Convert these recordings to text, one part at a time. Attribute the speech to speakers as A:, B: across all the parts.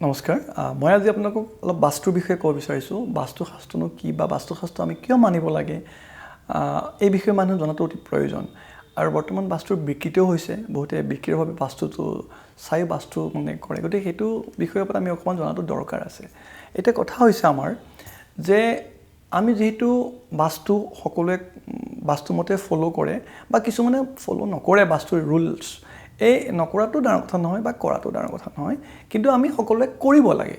A: নমস্কাৰ মই আজি আপোনালোকক অলপ বাস্তুৰ বিষয়ে ক'ব বিচাৰিছোঁ। বাস্তুশাস্ত্ৰনো কি বা বাস্তুশাস্ত্ৰ আমি কিয় মানিব লাগে? এই বিষয়ে মানুহ জনাটো অতি প্ৰয়োজন। আৰু বৰ্তমান বাস্তুৰ বিকৃতিও হৈছে বহুতে বিকৃতিৰ বাবে বাস্তুটো চাই বাস্তু মানে কৰে। গতিকে সেইটো বিষয়ৰ ওপৰত আমি অকণমান জনাটো দৰকাৰ আছে। এতিয়া কথা হৈছে আমাৰ যে আমি যিহেতু বাস্তু সকলোৱে বাস্তুমতে ফ'ল' কৰে বা কিছুমানে ফ'ল' নকৰে বাস্তুৰ ৰুলছ এই নকৰাটো ডাঙৰ কথা নহয় বা কৰাটো ডাঙৰ কথা নহয় কিন্তু আমি সকলোৱে কৰিব লাগে।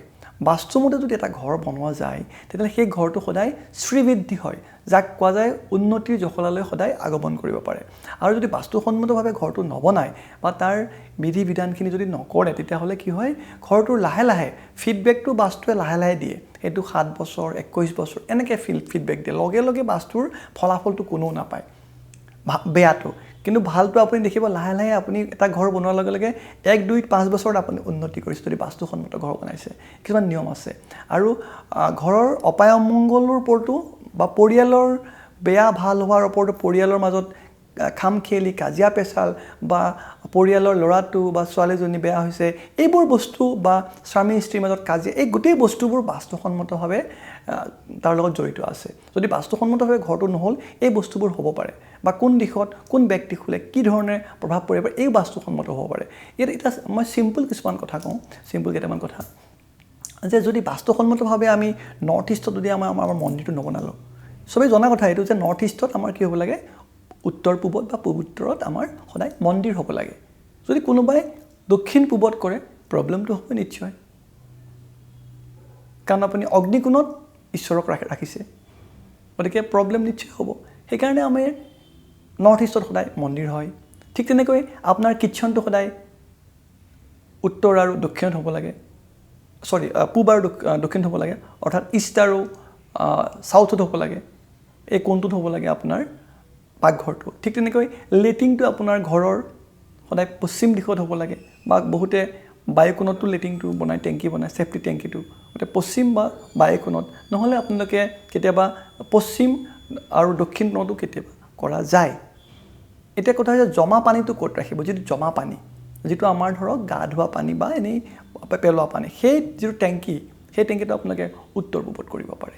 A: বাস্তুমতে যদি এটা ঘৰ বনোৱা যায় তেতিয়াহ'লে সেই ঘৰটো সদায় শ্ৰীবৃদ্ধি হয় যাক কোৱা যায় উন্নতিৰ জখলালৈ সদায় আগমন কৰিব পাৰে। আৰু যদি বাস্তুসন্মতভাৱে ঘৰটো নবনায় বা তাৰ বিধি বিধানখিনি যদি নকৰে তেতিয়াহ'লে কি হয় ঘৰটোৰ লাহে লাহে ফিডবেকটো বাস্তুৱে লাহে লাহে দিয়ে। এইটো সাত বছৰ একৈছ বছৰ এনেকৈ ফিল ফিডবেক দিয়ে। লগে লগে বাস্তুৰ ফলাফলটো কোনেও নাপায়। বেয়াটো। কিন্তু ভালটো আপুনি দেখিব লাহে লাহে আপুনি এটা ঘৰ বনোৱাৰ লগে লগে এক দুই পাঁচ বছৰত আপুনি উন্নতি কৰিছে যদি বাস্তুসন্মত ঘৰ বনাইছে কিছুমান নিয়ম আছে। আৰু ঘৰৰ অপায় অমংগলৰ ওপৰতো বা পৰিয়ালৰ বেয়া ভাল হোৱাৰ ওপৰতো পৰিয়ালৰ মাজত খাম খেলি কাজিয়া পেচাল বা পৰিয়ালৰ ল'ৰাটো বা ছোৱালীজনী বেয়া হৈছে এইবোৰ বস্তু বা স্বামী স্ত্ৰীৰ মাজত কাজিয়া এই গোটেই বস্তুবোৰ বাস্তুসন্মতভাৱে তাৰ লগত জড়িত আছে। যদি বাস্তুসন্মতভাৱে ঘৰটো নহ'ল এই বস্তুবোৰ হ'ব পাৰে। বা কোন দিশত কোন ব্যক্তি শুলে কি ধৰণে প্ৰভাৱ পৰিব পাৰে এই বাস্তুসন্মত হ'ব পাৰে। ইয়াত এতিয়া মই চিম্পুল কিছুমান কথা কওঁ চিম্পুল কেইটামান কথা। যে যদি বাস্তুসন্মতভাৱে আমি নৰ্থ ইষ্টত যদি আমাৰ আমাৰ মন্দিৰটো নবনালোঁ চবেই জনা কথা এইটো যে নৰ্থ ইষ্টত আমাৰ কি হ'ব লাগে? উত্তৰ পূবত বা পূব উত্তৰত আমাৰ সদায় মন্দিৰ হ'ব লাগে। যদি কোনোবাই দক্ষিণ পূবত কৰে প্ৰব্লেমটো হ'ব নিশ্চয়। কাৰণ আপুনি অগ্নিকোণত ঈশ্বৰক ৰাখি ৰাখিছে। গতিকে প্ৰব্লেম নিশ্চয় হ'ব। সেইকাৰণে আমি নৰ্থ ইষ্টত সদায় মন্দিৰ হয়। ঠিক তেনেকৈ আপোনাৰ কিটচনটো সদায় উত্তৰ আৰু দক্ষিণত হ'ব লাগে। চৰি পূব আৰু দক্ষ- আহ, দক্ষিণত হ'ব লাগে। অৰ্থাৎ ইষ্ট আৰু চাউথত হ'ব লাগে। এই কোণটোত হ'ব লাগে আপোনাৰ পাকঘৰটো। ঠিক তেনেকৈ লেট্ৰিনটো আপোনাৰ ঘৰৰ সদায় পশ্চিম দিশত হ'ব লাগে বা বহুতে বায়ুকোণতো লেট্ৰিনটো বনায় টেংকি বনায় ছেফটি টেংকিটো। গতিকে পশ্চিম বা বায়ুকোণত নহ'লে আপোনালোকে কেতিয়াবা পশ্চিম আৰু দক্ষিণ কোণতো কেতিয়াবা কৰা যায়। এতিয়া কথা হৈছে জমা পানীটো ক'ত ৰাখিব? যিটো জমা পানী যিটো আমাৰ ধৰক গা ধোৱা পানী বা এনেই পেলোৱা পানী সেই যিটো টেংকি সেই টেংকিটো আপোনালোকে উত্তৰ পূবত কৰিব পাৰে।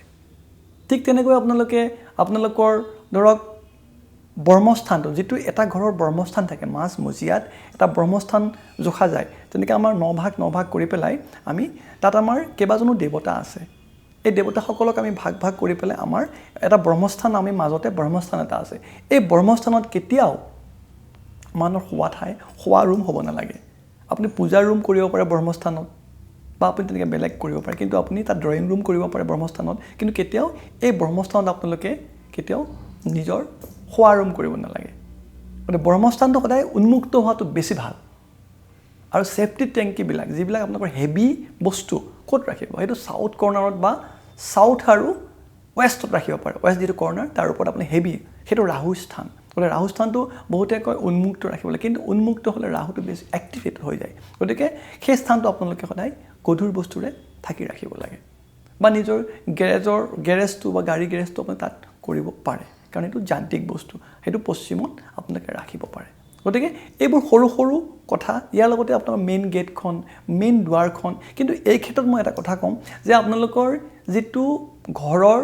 A: ঠিক তেনেকৈ আপোনালোকে আপোনালোকৰ ধৰক ব্ৰহ্মস্থানটো যিটো এটা ঘৰৰ ব্ৰহ্মস্থান থাকে মাজ মজিয়াত এটা ব্ৰহ্মস্থান জোখা যায়। তেনেকৈ আমাৰ নভাগ নভাগ কৰি পেলাই আমি তাত আমাৰ কেইবাজনো দেৱতা আছে। এই দেৱতাসকলক আমি ভাগ ভাগ কৰি পেলাই আমাৰ এটা ব্ৰহ্মস্থান আমি মাজতে ব্ৰহ্মস্থান এটা আছে। এই ব্ৰহ্মস্থানত কেতিয়াও মানুহৰ শোৱা ঠাই শোৱা ৰুম হ'ব নালাগে। আপুনি পূজাৰ ৰুম কৰিব পাৰে ব্ৰহ্মস্থানত বা আপুনি তেনেকৈ বেলেগ কৰিব পাৰে কিন্তু আপুনি তাত ড্ৰয়িং ৰুম কৰিব পাৰে ব্ৰহ্মস্থানত। কিন্তু কেতিয়াও এই ব্ৰহ্মস্থানত আপোনালোকে কেতিয়াও নিজৰ শোৱা ৰুম কৰিব নালাগে। গতিকে ব্ৰহ্মস্থানটো সদায় উন্মুক্ত হোৱাটো বেছি ভাল। আৰু ছেফটি টেংকিবিলাক যিবিলাক আপোনালোকৰ হেভি বস্তু ক'ত ৰাখিব? সেইটো চাউথ কৰ্ণাৰত বা চাউথ আৰু ৱেষ্টত ৰাখিব পাৰে। ৱেষ্ট যিটো কৰ্ণাৰ তাৰ ওপৰত আপুনি হেভি সেইটো ৰাহু স্থান। গতিকে ৰাহু স্থানটো বহুতে কয় উন্মুক্ত ৰাখিব লাগে কিন্তু উন্মুক্ত হ'লে ৰাহুটো বেছি এক্টিভেট হৈ যায়। গতিকে সেই স্থানটো আপোনালোকে সদায় গধুৰ বস্তুৰে ঢাকি ৰাখিব লাগে। বা নিজৰ গেৰেজৰ গেৰেজটো বা গাড়ী গেৰেজটো আপুনি তাত কৰিব পাৰে। কাৰণ এইটো যান্ত্ৰিক বস্তু সেইটো পশ্চিমত আপোনালোকে ৰাখিব পাৰে। গতিকে এইবোৰ সৰু সৰু কথা ইয়াৰ লগতে আপোনাৰ মেইন গেটখন মেইন দুৱাৰখন কিন্তু এই ক্ষেত্ৰত মই এটা কথা ক'ম যে আপোনালোকৰ যিটো ঘৰৰ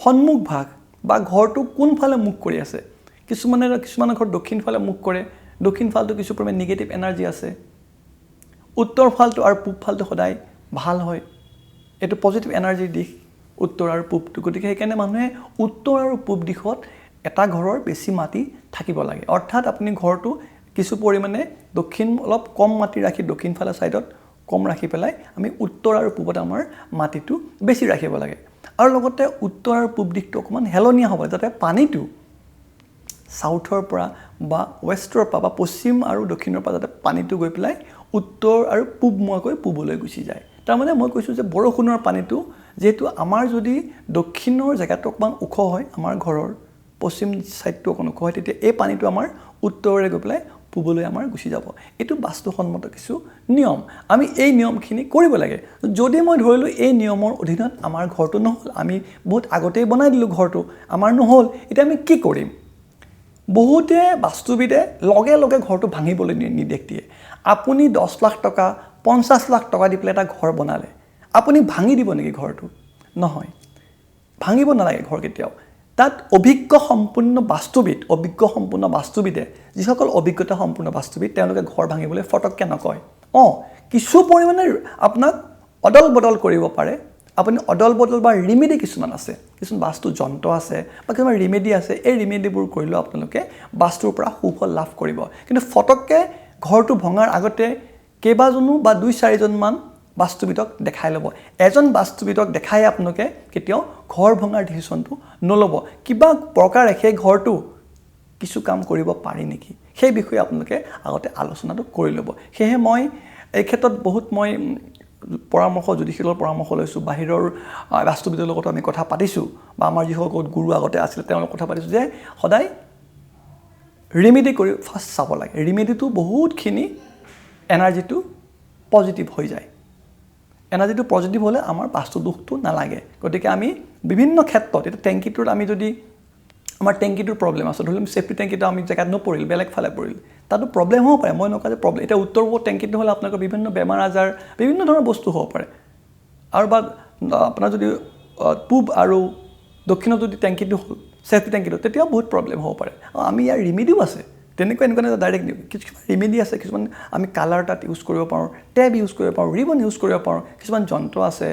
A: সন্মুখ ভাগ বা ঘৰটো কোনফালে মুখ কৰি আছে কিছুমানে কিছুমানৰ ঘৰত দক্ষিণ ফালে মুখ কৰে দক্ষিণ ফালটো কিছু পৰিমাণে নিগেটিভ এনাৰ্জি আছে উত্তৰ ফালটো আৰু পূব ফালটো সদায় ভাল হয় এইটো পজিটিভ এনাৰ্জিৰ দিশ। উত্তৰ আৰু পূবটো গতিকে সেইকাৰণে মানুহে উত্তৰ আৰু পূব দিশত এটা ঘৰৰ বেছি মাটি থাকিব লাগে। অৰ্থাৎ আপুনি ঘৰটো কিছু পৰিমাণে দক্ষিণ অলপ কম মাটি ৰাখি দক্ষিণ ফালে ছাইডত কম ৰাখি পেলাই আমি উত্তৰ আৰু পূবত আমাৰ মাটিটো বেছি ৰাখিব লাগে। আৰু লগতে উত্তৰ আৰু পূব দিশটো অকণমান হেলনীয়া হ'ব যাতে পানীটো চাউথৰ পৰা বা ৱেষ্টৰ পৰা বা পশ্চিম আৰু দক্ষিণৰ পৰা যাতে পানীটো গৈ পেলাই উত্তৰ আৰু পূবমুৱাকৈ পূবলৈ গুচি যায়। তাৰমানে মই কৈছোঁ যে বৰষুণৰ পানীটো যিহেতু আমাৰ যদি দক্ষিণৰ জেগাটো অকণমান ওখ হয় আমাৰ ঘৰৰ পশ্চিম ছাইডটো অকণ ওখ হয় তেতিয়া এই পানীটো আমাৰ উত্তৰেৰে গৈ পেলাই পূবলৈ আমাৰ গুচি যাব। এইটো বাস্তুসন্মত কিছু নিয়ম। আমি এই নিয়মখিনি কৰিব লাগে। যদি মই ধৰিলোঁ এই নিয়মৰ অধীনত আমাৰ ঘৰটো নহ'ল আমি বহুত আগতেই বনাই দিলোঁ ঘৰটো আমাৰ নহ'ল এতিয়া আমি কি কৰিম? বহুতে বাস্তুবিদে লগে লগে ঘৰটো ভাঙিবলৈ নিৰ্দেশ দিয়ে। আপুনি দহ লাখ টকা পঞ্চাছ লাখ টকা দি পেলাই এটা ঘৰ বনালে। আপুনি ভাঙি দিব নেকি ঘৰটো? নহয়। ভাঙিব নালাগে ঘৰ কেতিয়াও। তাত অভিজ্ঞ সম্পূৰ্ণ বাস্তুবিদ অভিজ্ঞ সম্পূৰ্ণ বাস্তুবিদে যিসকল অভিজ্ঞতা সম্পূৰ্ণ বাস্তুবিদ তেওঁলোকে ঘৰ ভাঙিবলৈ ফটককৈ নকয়। অঁ কিছু পৰিমাণে আপোনাক অদল বদল কৰিব পাৰে। আপুনি অদল বদল বা ৰিমেডি কিছুমান আছে। কিছুমান বাস্তু যন্ত্ৰ আছে বা কিছুমান ৰিমেডি আছে। এই ৰিমেডিবোৰ কৰিলেও আপোনালোকে বাস্তুৰ পৰা সুফল লাভ কৰিব। কিন্তু ফটককৈ ঘৰটো ভঙাৰ আগতে কেইবাজনো বা দুই চাৰিজনমান বাস্তুবিদক দেখাই ল'ব। এজন বাস্তুবিদক দেখাই আপোনালোকে কেতিয়াও ঘৰ ভঙাৰ ডিচিশ্যনটো নল'ব। কিবা প্ৰকাৰে সেই ঘৰটো কিছু কাম কৰিব পাৰি নেকি? সেই বিষয়ে আপোনালোকে আগতে আলোচনাটো কৰি ল'ব। সেয়েহে মই এই ক্ষেত্ৰত বহুত মই পৰামৰ্শ জ্যোতিষীলৰ পৰামৰ্শ লৈছোঁ। বাহিৰৰ বাস্তুবিদৰ লগতো আমি কথা পাতিছোঁ বা আমাৰ যিসকল গুৰু আগতে আছিলে তেওঁলোকৰ কথা পাতিছোঁ যে সদায় ৰিমেডি কৰি ফাৰ্ষ্ট চাব লাগে। ৰিমেডিটো বহুতখিনি এনাৰ্জিটো পজিটিভ হৈ যায়। এনাৰ্জিটো পজিটিভ হ'লে আমাৰ বাস্তু দুখটো নালাগে। গতিকে আমি বিভিন্ন ক্ষেত্ৰত এতিয়া টেংকিটোত আমি যদি আমাৰ টেংকিটোৰ প্ৰব্লেম আছে ধৰি লওক চেফটি টেংকিটো আমি জেগাত নপৰিল বেলেগ ফালে পৰিল তাতো প্ৰব্লেম হ'ব পাৰে। মই নকওঁ যে প্ৰব্লেম এতিয়া উত্তৰ পূব টেংকিটো হ'লে আপোনালোকৰ বিভিন্ন বেমাৰ আজাৰ বিভিন্ন ধৰণৰ বস্তু হ'ব পাৰে। আৰু বা আপোনাৰ যদি পূব আৰু দক্ষিণত যদি টেংকিটো হ'ল চেফটি টেংকিটো তেতিয়াও বহুত প্ৰব্লেম হ'ব পাৰে। আমি ইয়াৰ ৰিমেডিও আছে। তেনেকুৱা এনেকুৱা নহয় ডাইৰেক্ট কিছুমান ৰিমেডি আছে কিছুমান আমি কালাৰ তাত ইউজ কৰিব পাৰোঁ টেব ইউজ কৰিব পাৰোঁ ৰিবন ইউজ কৰিব পাৰোঁ কিছুমান যন্ত্ৰ আছে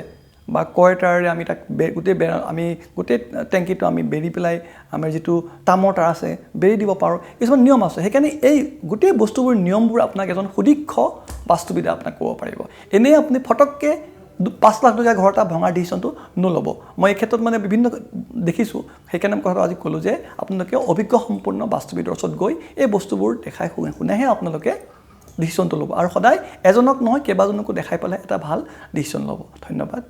A: বা কয়তাৰে আমি তাক বে গোটেই বে আমি গোটেই টেংকিটো আমি বেৰি পেলাই আমাৰ যিটো তামৰ তাঁৰ আছে বেৰি দিব পাৰোঁ কিছুমান নিয়ম আছে। সেইকাৰণে এই গোটেই বস্তুবোৰ নিয়মবোৰ আপোনাক এজন সুদীক্ষ বাস্তুবিদে আপোনাক ক'ব পাৰিব। এনেই আপুনি ফটককৈ পাঁচ লাখ টকীয়া ঘৰ এটা ভঙাৰ ডিচিশ্যনটো নল'ব। মই এই ক্ষেত্ৰত মানে বিভিন্ন দেখিছোঁ সেইকাৰণে মই কথাটো আজি ক'লোঁ যে আপোনালোকে অভিজ্ঞ সম্পূৰ্ণ বাস্তুবিদৰ ওচৰত গৈ এই বস্তুবোৰ দেখাই শুনে শুনেহে আপোনালোকে ডিচিশ্যনটো ল'ব। আৰু সদায় এজনক নহয় কেইবাজনকো দেখাই পেলাই এটা ভাল ডিচিশ্যন ল'ব। ধন্যবাদ।